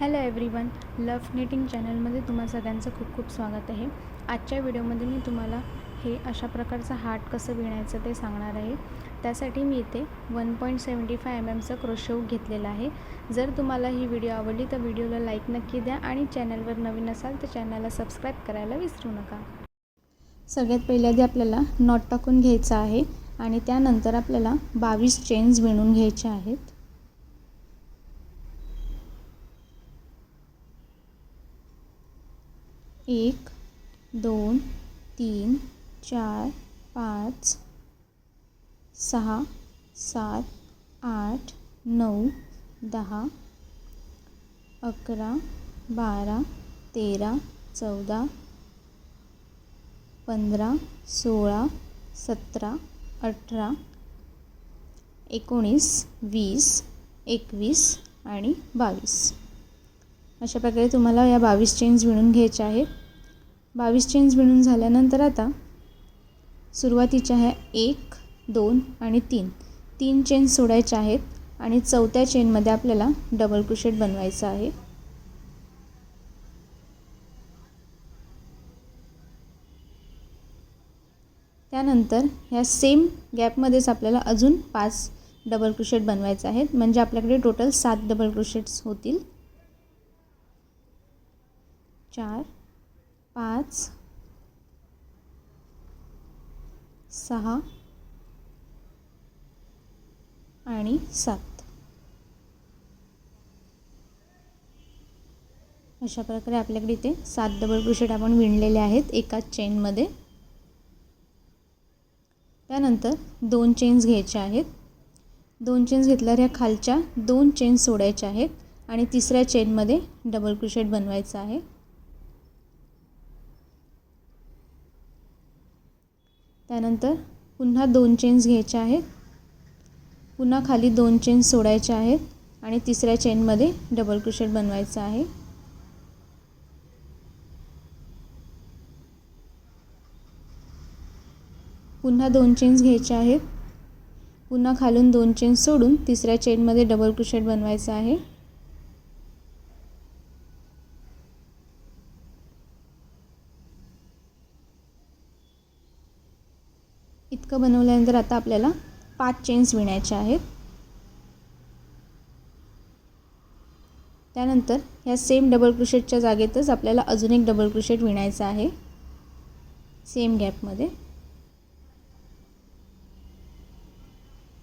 Hello everyone love knitting चॅनलमध्ये तुम्हा सगळ्यांचं खूप खूप स्वागत आहे. आजच्या व्हिडिओमध्ये मी तुम्हाला हे अशा प्रकारचं हार्ट कसं विणायचं ते सांगणार आहे. त्यासाठी मी इथे one point seventy five M एमचं crochet hook घेतलेलं आहे. जर तुम्हाला ही व्हिडिओ आवडली तर व्हिडिओला लाईक नक्की द्या आणि चॅनलवर नवीन असाल तर चॅनलला सबस्क्राईब करायला विसरू नका. सगळ्यात पहिल्या आधी आपल्याला नॉट टाकून घ्यायचं आहे आणि त्यानंतर आपल्याला बावीस चेन्स विणून घ्यायचे आहेत. एक दोन तीन चार पाच सहा सात आठ नऊ दहा अकरा बारा तेरा चौदा पंधरा सोळा सतरा अठरा एकोणीस वीस एकवीस आणि बावीस. अशा प्रकारे तुम्हाला या बावीस चेन्स विणून घ्यायच्या आहेत. बावीस चेन्स मिळून झाल्यानंतर आता सुरुवातीच्या ह्या एक दोन आणि तीन. तीन चेन्स सोडायच्या आहेत आणि चौथ्या चेनमध्ये आपल्याला डबल क्रोशेट बनवायचं आहे. त्यानंतर ह्या सेम गॅपमध्येच आपल्याला अजून पाच डबल क्रोशेट बनवायचे आहेत. म्हणजे आपल्याकडे टोटल सात डबल क्रोशेट्स होतील. चार पाच सहा आणि सात. अशा प्रकारे आपल्याकडे इथे सात डबल क्रोशेट आपण विणलेले आहेत एकाच चेनमध्ये त्यानंतर दोन चेन्स घ्यायच्या आहेत. दोन चेन्स घेतल्यावर ह्या खालच्या दोन चेन्स सोडायच्या आहेत आणि तिसऱ्या चेनमध्ये डबल क्रोशेट बनवायचं आहे. त्यानंतर पुन्हा दोन चेन्स घ्यायच्या आहेत. पुन्हा खाली दोन चेन्स सोडायच्या आहेत आणि तिसऱ्या चेनमध्ये डबल क्रोशेट बनवायचं आहे. पुन्हा दोन चेन्स घ्यायच्या आहेत. पुन्हा खालून दोन चेन्स सोडून तिसऱ्या चेनमध्ये डबल क्रोशेट बनवायचं आहे. इतकं बनवल्यानंतर आता आपल्याला पाच चेन्स विणायच्या आहेत. त्यानंतर ह्या सेम डबल क्रुशेटच्या जागेतच आपल्याला अजून एक डबल क्रुशेट विणायचा आहे. सेम गॅपमध्ये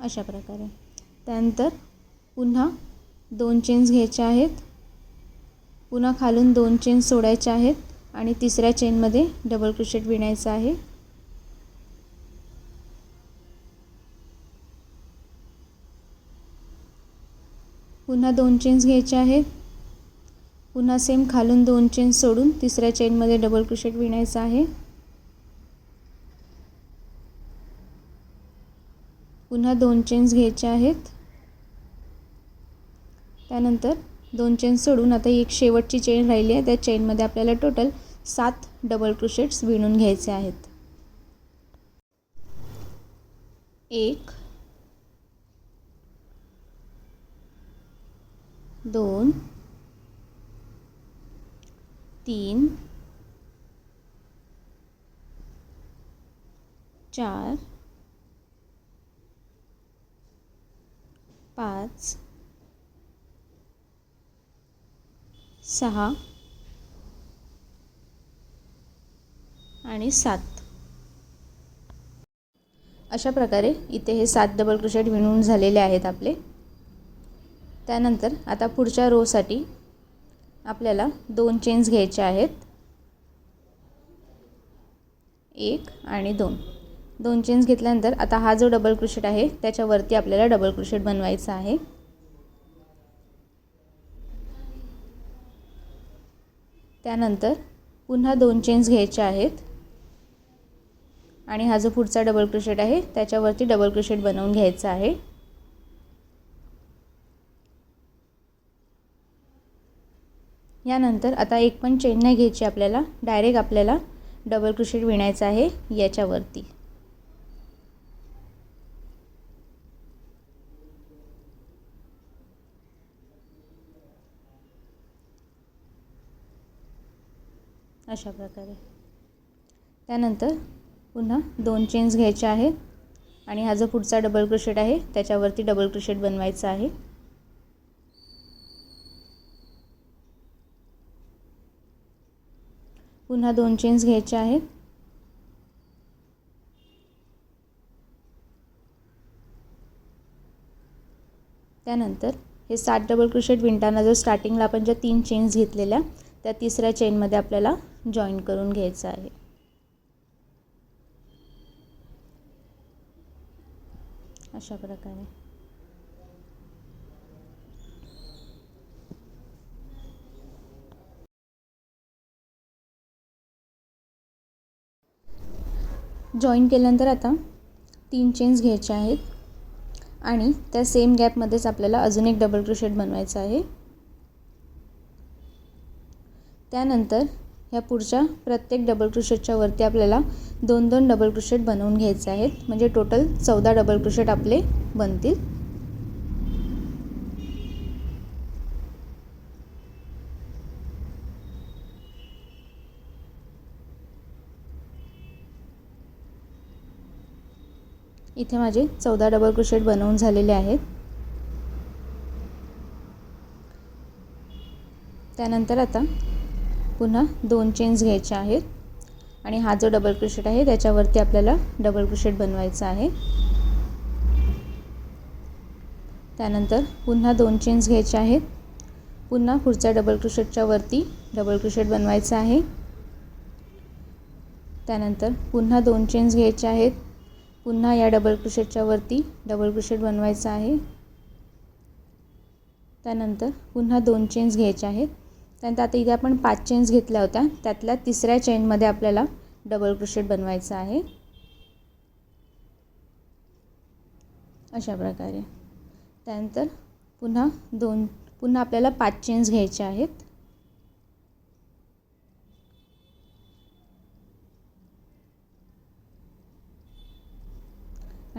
अशा प्रकारे. त्यानंतर पुन्हा दोन चेन्स घ्यायच्या आहेत. पुन्हा खालून दोन चेन्स सोडायच्या आहेत आणि तिसऱ्या चेनमध्ये डबल क्रुशेट विणायचं आहे. पुन्हा दोन चेन्स घ्यायचे आहेत. पुन्हा सेम खालून दोन चेन्स सोडून तिसऱ्या चेनमध्ये डबल क्रोशेट विणायचं आहे. पुन्हा दोन चेन्स घ्यायचे आहेत. त्यानंतर दोन चेन्स सोडून आता एक शेवटची चेन राहिली आहे. त्या चेनमध्ये आपल्याला टोटल सात डबल क्रोशेट्स विणून घ्यायचे आहेत. एक दोन तीन चार पाच सहा आणि सात. अशा प्रकारे इथे हे सात डबल क्रोशेट विणून झालेले आहेत आपले. त्यानंतर आता पुढच्या रोसाठी आपल्याला दोन चेन्स घ्यायचे आहेत. एक आणि दोन. दोन चेन्स घेतल्यानंतर आता हा जो डबल क्रुशेट आहे त्याच्यावरती आपल्याला डबल क्रोशेट बनवायचा आहे. त्यानंतर पुन्हा दोन चेन्स घ्यायचे आहेत. आणि हा जो पुढचा डबल क्रुशेट आहे त्याच्यावरती डबल क्रुशेट बनवून घ्यायचा आहे. यानंतर आता एक पण चेन नाही घ्यायची आपल्याला. डायरेक्ट आपल्याला डबल क्रोशेट विणायचं आहे याच्यावरती. अशा प्रकारे. त्यानंतर पुन्हा दोन चेन्स घ्यायच्या आहेत. आणि हा जो पुढचा डबल क्रोशेट आहे त्याच्यावरती डबल क्रोशेट बनवायचा आहे. पुन्हा दोन चेन्स घ्यायचे आहेत. त्यानंतर हे सात डबल क्रोशेट विणताना जो स्टार्टिंगला आपण ज्या तीन चेन्स घेतलेल्या त्या तिसऱ्या चेनमध्ये आपल्याला जॉईन करून घ्यायचं आहे. अशा प्रकारे. जॉईन केल्यानंतर आता तीन चेन्स घ्यायच्या आहेत. आणि त्या सेम गॅपमध्येच आपल्याला अजून एक डबल क्रोशेट बनवायचं आहे. त्यानंतर ह्या पुढच्या प्रत्येक डबल क्रोशेटच्या वरती आपल्याला दोन दोन डबल क्रोशेट बनवून घ्यायचे आहेत. म्हणजे टोटल चौदा डबल क्रोशेट आपले बनतील. इथे माझे चौदा डबल क्रोशेट बनवून झालेले आहेत. त्यानंतर आता पुन्हा दोन चेन्स घ्यायच्या आहेत. आणि हा जो डबल क्रोशेट आहे त्याच्यावरती आपल्याला डबल क्रोशेट बनवायचा आहे. त्यानंतर पुन्हा दोन चेन्स घ्यायचे आहेत. पुन्हा पुढच्या डबल क्रोशेटच्या वरती डबल क्रोशेट बनवायचा आहे. त्यानंतर पुन्हा दोन चेन्स घ्यायचे आहेत. पुन्हा या डबल क्रोशेटच्या वरती डबल क्रोशेट बनवायचा आहे. त्यानंतर पुन्हा दोन चेन्स घ्यायचे आहेत. त्यानंतर आता इथे आपण पाच चेन्स घेतल्या होत्या. त्यातल्या तिसऱ्या चेनमध्ये आपल्याला डबल क्रोशेट बनवायचा आहे. अशा प्रकारे. त्यानंतर पुन्हा दोन पुन्हा आपल्याला पाच चेन्स घ्यायचे आहेत.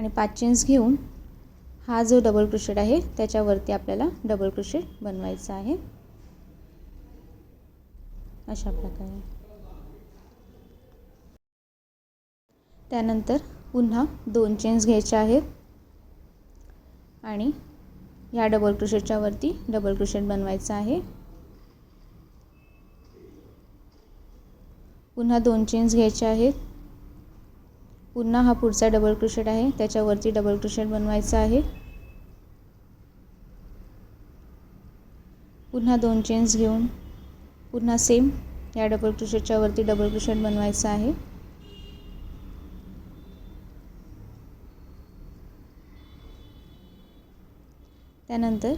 आणि पाच चेन्स घेऊन हा जो डबल क्रोशेट आहे त्याच्यावरती आपल्याला डबल क्रोशेट बनवायचा आहे. अशा प्रकारे. त्यानंतर पुन्हा दोन चेन्स घ्यायचे आहेत. आणि या डबल क्रोशेटच्या वरती डबल क्रोशेट बनवायचा आहे. पुन्हा दोन चेन्स घ्यायचे आहेत. पुन्हा हा पुढचा डबल क्रोशेट आहे. त्याच्यावरती डबल क्रोशेट बनवायचा आहे. पुन्हा दोन चेन्स घेऊन पुन्हा सेम या डबल क्रोशेटच्या वरती डबल क्रोशेट बनवायचा आहे. त्यानंतर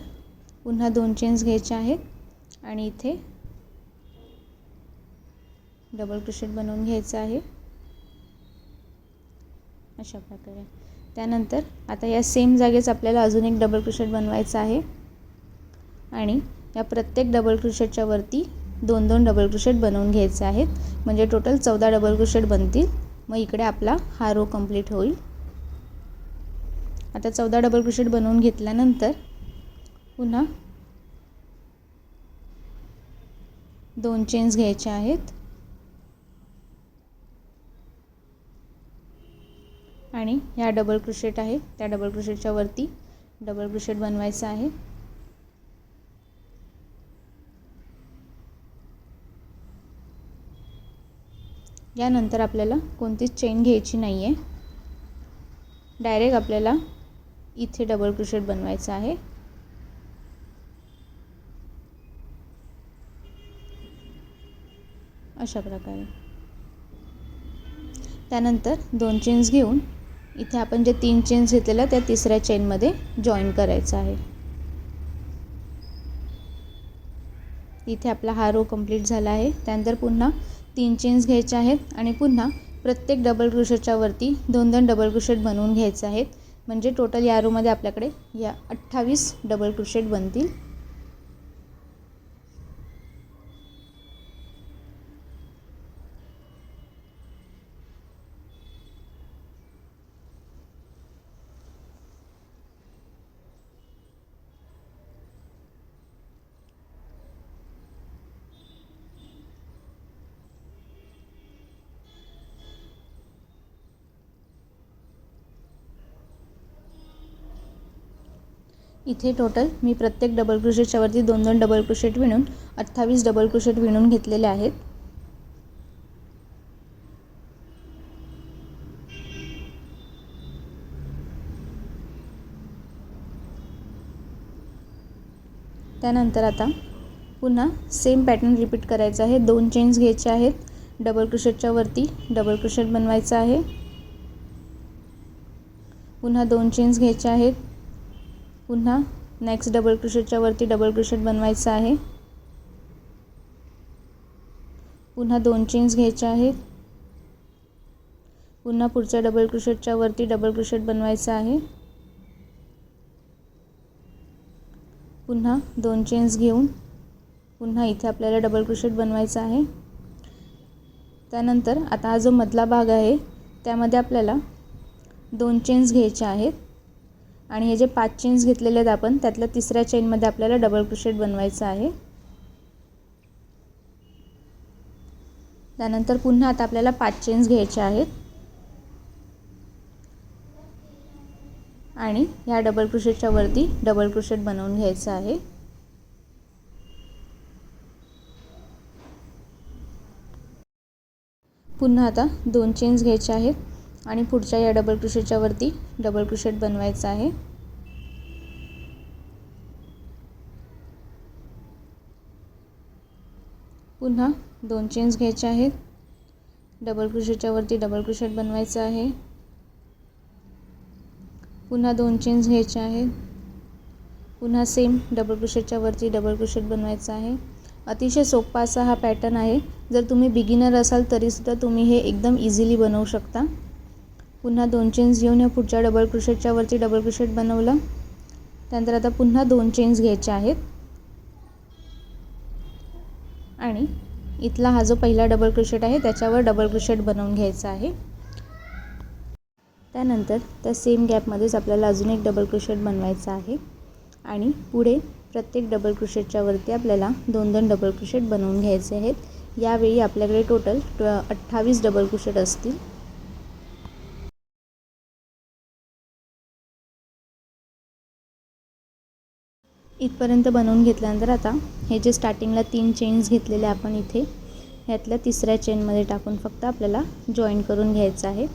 पुन्हा दोन चेन्स घ्यायचे आहेत आणि इथे डबल क्रोशेट बनवून घ्यायचं आहे. अशा प्रकारे. त्यानंतर आता या सेम जागेच आपल्याला अजून एक डबल क्रोशेट बनवायचा आहे. आणि या प्रत्येक डबल क्रोशेटच्या वरती दोन दोन डबल क्रोशेट बनवून घ्यायचे आहेत. म्हणजे टोटल चौदा डबल क्रोशेट बनतील. मग इकडे आपला हा रो कंप्लीट होईल. आता चौदा डबल क्रोशेट बनवून घेतल्यानंतर पुन्हा दोन चेन्स घ्यायचे आहेत. आणि ह्या डबल क्रोशेट आहे. त्या डबल क्रोशेटच्या वरती डबल क्रोशेट बनवायचा आहे. यानंतर आपल्याला कोणतीच चेन घ्यायची नाही आहे डायरेक्ट आपल्याला इथे डबल क्रोशेट बनवायचा आहे. अशा प्रकारे. त्यानंतर दोन चेन्स घेऊन इथे आपण जे तीन चेन्स घेतलेल्या त्या तिसऱ्या चेनमध्ये जॉईन करायचं आहे. इथे आपला हा रो कंप्लीट झाला आहे. त्यानंतर पुन्हा तीन चेन्स घ्यायचे आहेत आणि पुन्हा प्रत्येक डबल क्रोशेटच्या वरती दोन दोन डबल क्रोशेट बनवून घ्यायचे आहेत. म्हणजे टोटल या रोमध्ये आपल्याकडे या अठ्ठावीस डबल क्रोशेट बनतील. इथे टोटल मी प्रत्येक डबल क्रोशेटच्या वरती दोन दोन डबल क्रोशेट विणून अठ्ठावीस डबल क्रोशेट विणून घेतलेले आहेत. त्यानंतर आता पुन्हा सेम पॅटर्न रिपीट करायचं आहे. दोन चेन्स घ्यायचे आहेत. डबल क्रोशेटच्या वरती डबल क्रोशेट बनवायचं आहे. पुन्हा दोन चेन्स घ्यायचे आहेत. पुन्हा नेक्स्ट डबल क्रोशेटच्या वरती डबल क्रोशेट बनवायचं आहे. पुन्हा दोन चेन्स घ्यायच्या आहेत. पुन्हा पुढच्या डबल क्रोशेटच्या वरती डबल क्रोशेट बनवायचं आहे. पुन्हा दोन चेन्स घेऊन पुन्हा इथे आपल्याला डबल क्रोशेट बनवायचा आहे. त्यानंतर आता हा जो मधला भाग आहे त्यामध्ये आपल्याला दोन चेन्स घ्यायच्या आहेत. आणि हे जे पाच चेन्स घेतलेले आहेत आपण त्यातल्या तिसऱ्या चेनमध्ये आपल्याला डबल क्रोशेट बनवायचं आहे. त्यानंतर पुन्हा आता आपल्याला पाच चेन्स घ्यायचे आहेत. आणि ह्या डबल क्रोशेटच्या वरती डबल क्रोशेट बनवून घ्यायचं आहे. पुन्हा आता दोन चेन्स घ्यायचे आहेत. आणि पुढच्या या डबल क्रुशेटच्या वरती डबल क्रुशेट बनवायचं आहे. पुन्हा दोन चेन्स घ्यायचे आहेत. डबल क्रुशेटच्या वरती डबल क्रुशेट बनवायचं आहे. पुन्हा दोन चेन्स घ्यायचे आहेत. पुन्हा सेम डबल क्रुशेटच्या वरती डबल क्रुशेट बनवायचं आहे. अतिशय सोपा असा हा पॅटर्न आहे. जर तुम्ही बिगिनर असाल तरीसुद्धा तुम्ही हे एकदम इझिली बनवू शकता. पुन्हा दोन चेन्स घेऊन या पुढच्या डबल क्रोशेटच्या वरती डबल क्रोशेट बनवलं. त्यानंतर आता पुन्हा दोन चेन्स घ्यायचे आहेत. आणि इथला हा जो पहिला डबल क्रोशेट आहे त्याच्यावर डबल क्रोशेट बनवून घ्यायचा आहे. त्यानंतर त्या सेम गॅपमध्येच आपल्याला अजून एक डबल क्रोशेट बनवायचा आहे. आणि पुढे प्रत्येक डबल क्रोशेटच्या वरती आपल्याला दोन दोन डबल क्रोशेट बनवून घ्यायचे आहेत. यावेळी आपल्याकडे टोटल ट्व अठ्ठावीस डबल क्रोशेट असतील. इथपर्यंत बनवून घेतल्यानंतर आता हे जे स्टार्टिंगला तीन चेन्स घेतलेले आपण इथे ह्यातल्या तिसऱ्या चेनमध्ये टाकून फक्त आपल्याला जॉईन करून घ्यायचं आहे.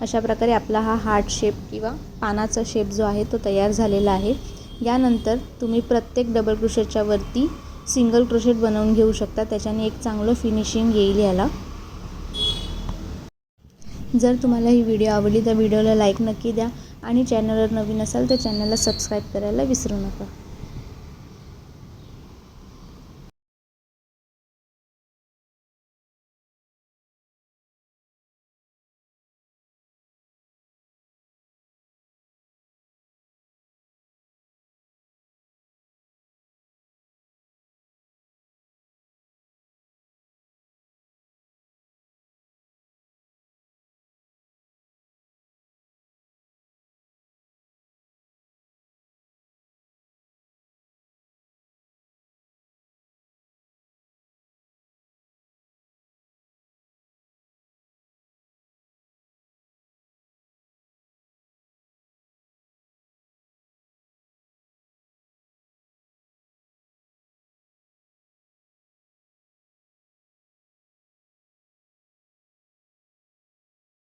अशा प्रकारे आपला हा हार्ट शेप किंवा पानाचा शेप जो आहे तो तयार झालेला आहे. यानंतर तुम्ही प्रत्येक डबल क्रोशेटच्या वरती सिंगल क्रोशेट बनवून घेऊ शकता. त्याच्याने एक चांगलं फिनिशिंग येईल याला. जर तुम्हाला ही व्हिडिओ आवडली तर व्हिडिओला लाईक नक्की द्या. आणि चॅनलवर नवीन असाल तर चॅनलला सबस्क्राईब करायला विसरू नका.